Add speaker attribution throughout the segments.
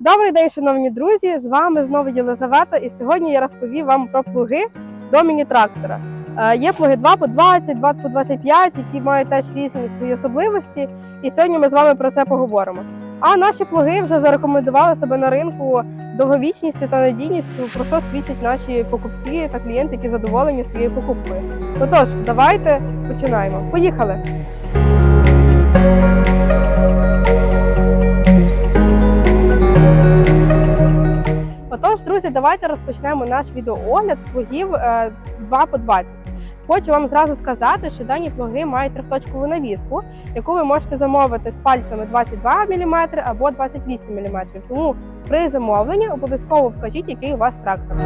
Speaker 1: Добрий день, шановні друзі! З вами знову Єлизавета, і сьогодні я розповім вам про плуги до міні-трактора. Е, Є плуги 2 по 20, 2 по 25, які мають теж різні свої особливості. І сьогодні ми з вами про це поговоримо. А наші плуги вже зарекомендували себе на ринку довговічністю та надійністю, про що свідчать наші покупці та клієнти, які задоволені своєю покупкою. Отож, давайте починаємо. Поїхали! Друзі, давайте розпочнемо наш відеоогляд з плугів е, 2 по 20. Хочу вам зразу сказати, що дані плуги мають трьохточкову навіску, яку ви можете замовити з пальцями 22 мм або 28 мм. Тому при замовленні обов'язково вкажіть, який у вас трактор.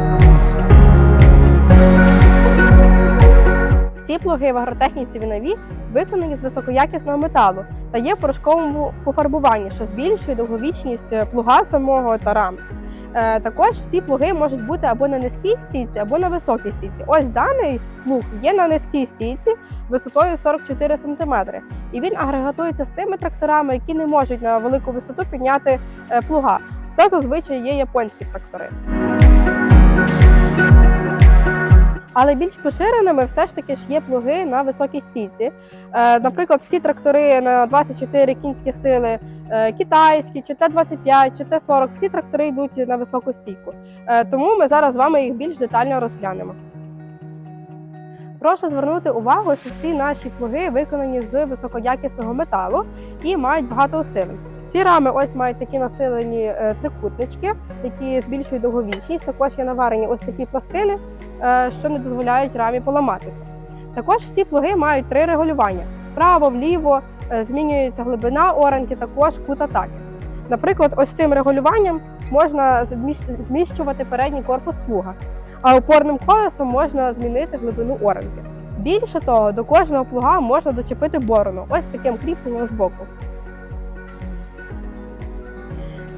Speaker 1: Всі плуги в агротехніці вінові виконані з високоякісного металу та є в порошковому пофарбуванні, що збільшує довговічність е, плуга самого та рам. Е, Також всі плуги можуть бути або на низькій стійці, або на високій стійці. Ось даний плуг є на низькій стійці висотою 44 см. І він агрегатується з тими тракторами, які не можуть на велику висоту підняти е, плуга. Це зазвичай є японські трактори. Але більш поширеними все ж таки ж є плуги на високій стійці. Е, Наприклад, всі трактори на 24 кінські сили, е, китайські, чи Т-25, чи Т-40, всі трактори йдуть на високу стійку. Е, Тому ми зараз з вами їх більш детально розглянемо. Прошу звернути увагу, що всі наші плуги виконані з високоякісного металу і мають багато усилень. Всі рами ось мають такі насилені е, трикутнички, які збільшують довговічність. Також є наварені ось такі пластини, е, що не дозволяють рамі поламатися. Також всі плуги мають три регулювання: вправо, вліво, е, змінюється глибина оранки, також кут атаки. Наприклад, ось цим регулюванням можна зміщувати передній корпус плуга, а опорним колесом можна змінити глибину оранки. Більше того, до кожного плуга можна дочепити борону, ось таким кріпленням з боку.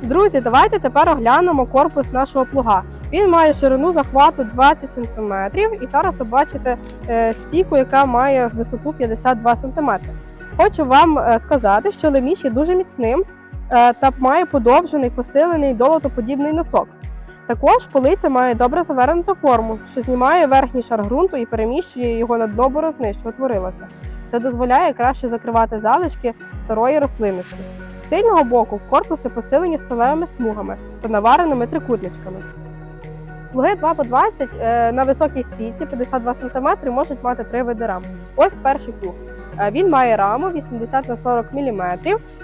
Speaker 1: Друзі, давайте тепер оглянемо корпус нашого плуга. Він має ширину захвату 20 см, і зараз ви бачите е, стійку, яка має висоту 52 см. Хочу вам е, сказати, що леміш є дуже міцним е, та має подовжений посилений долотоподібний носок. Також полиця має добре завернуту форму, що знімає верхній шар ґрунту і переміщує його на дно борозни, що утворилося. Це дозволяє краще закривати залишки старої рослинності. З тильного боку корпуси посилені сталевими смугами та навареними трикутничками. Плуги 2 по 20 е, на високій стійці 52 см можуть мати три види рам. Ось перший плуг. Е, Він має раму 80 на 40 мм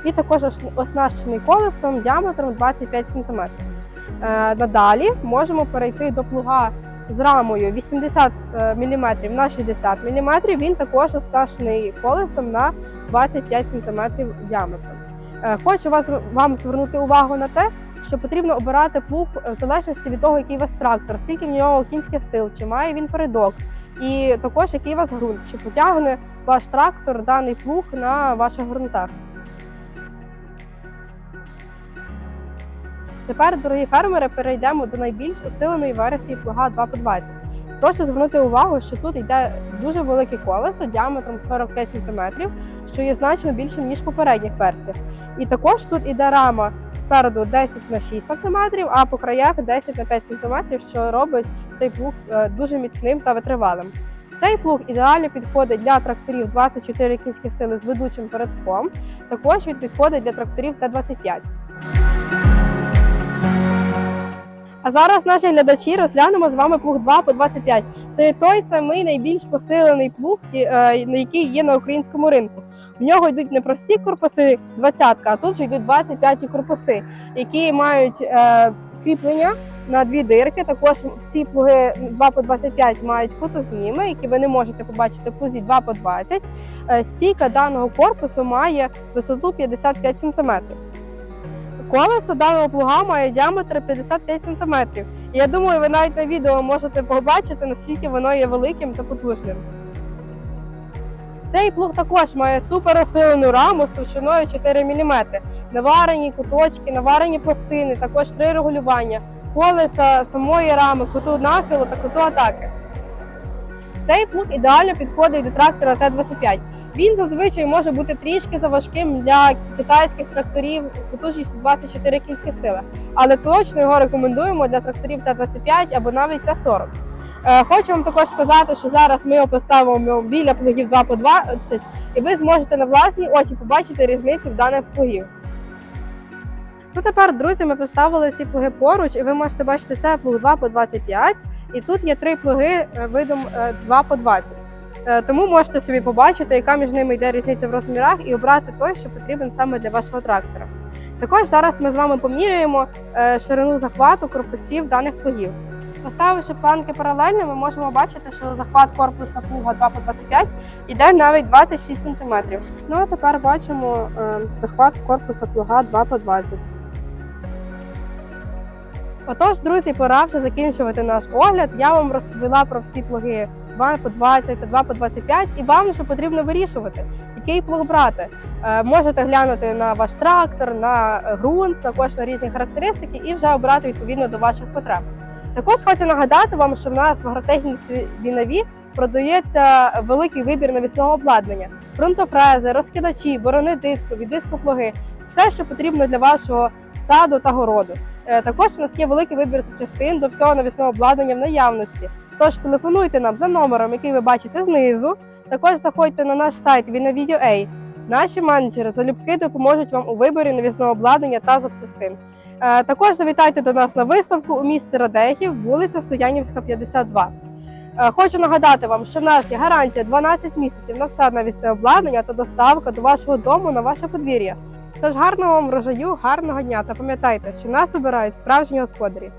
Speaker 1: і також оснащений колесом діаметром 25 см. Е, Надалі можемо перейти до плуга з рамою 80 мм на 60 мм. Він також оснащений колесом на 25 см діаметром. Е, Хочу вас вам звернути увагу на те, що потрібно обирати плуг в залежності від того, який у вас трактор, скільки в нього кінських сил, чи має він передок, і також який у вас ґрунт, чи потягне ваш трактор даний плуг на ваших ґрунтах. Тепер, дорогі фермери, перейдемо до найбільш усиленої версії плуга 2 по 20. Прошу звернути увагу, що тут йде дуже велике колесо діаметром 45 см, що є значно більшим ніж попередніх версіях. І також тут іде рама спереду 10 на 6 см, а по краях 10 на 5 см, що робить цей плуг е, дуже міцним та витривалим. Цей плуг ідеально підходить для тракторів 24 кінські сили з ведучим передком. Також він підходить для тракторів Т-25. А зараз наші глядачі розглянемо з вами плуг 2 по 25. Це той самий найбільш посилений плуг, е, який є на українському ринку. В нього йдуть не прості корпуси 20, а тут же йдуть 25 корпуси, які мають е, кріплення на дві дирки. Також всі плуги 2 по 25 мають кутозніми, які ви не можете побачити в плузі 2 по 20. Е, стійка даного корпусу має висоту 55 см. Колесо даного плуга має діаметр 55 см. Я думаю, ви навіть на відео можете побачити, наскільки воно є великим та потужним. Цей плуг також має суперосилену раму з товщиною 4 мм. Наварені куточки, наварені пластини, також три регулювання, колеса самої рами, куту нахилу та куту атаки. Цей плуг ідеально підходить до трактора Т-25. Він зазвичай може бути трішки заважким для китайських тракторів потужністю 24 кінські сили. але точно його рекомендуємо для тракторів Т-25 або навіть Т-40. Е, Хочу вам також сказати, що зараз ми його поставимо біля плугів 2 по 20, і ви зможете на власні очі побачити різницю в даних плугів. Ну тепер, друзі, ми поставили ці плуги поруч, і ви можете бачити, це плуг 2 по 25, і тут є три плуги е, видом е, 2 по 20. Е, Тому можете собі побачити, яка між ними йде різниця в розмірах, і обрати той, що потрібен саме для вашого трактора. Також зараз ми з вами поміряємо е, ширину захвату корпусів даних плугів. Поставивши планки паралельно, ми можемо бачити, що захват корпуса плуга 2 по 25 йде навіть 26 см. Ну а тепер бачимо е, захват корпуса плуга 2 по 20. Отож, друзі, пора вже закінчувати наш огляд. Я вам розповіла про всі плуги 2 по 20 та 2 по 25, і вам вже потрібно вирішувати, який плуг брати. Е, Можете глянути на ваш трактор, на е, ґрунт, також на різні характеристики і вже обрати відповідно до ваших потреб. Також хочу нагадати вам, що в нас в агротехніці Вінаві продається великий вибір навісного обладнання: ґрунтофрези, розкидачі, борони дискові, дископлуги, все, що потрібно для вашого саду та городу. Е, Також в нас є великий вибір запчастин до всього навісного обладнання в наявності. Тож телефонуйте нам за номером, який ви бачите знизу. Також заходьте на наш сайт Vinavideo.ua. Наші менеджери залюбки допоможуть вам у виборі навісного обладнання та запчастин. Е, Також завітайте до нас на виставку у місті Радехів, вулиця Стоянівська, 52. Е, Хочу нагадати вам, що в нас є гарантія 12 місяців на все навісне обладнання та доставка до вашого дому на ваше подвір'я. Тож гарного вам врожаю, гарного дня та пам'ятайте, що нас обирають справжні господарі.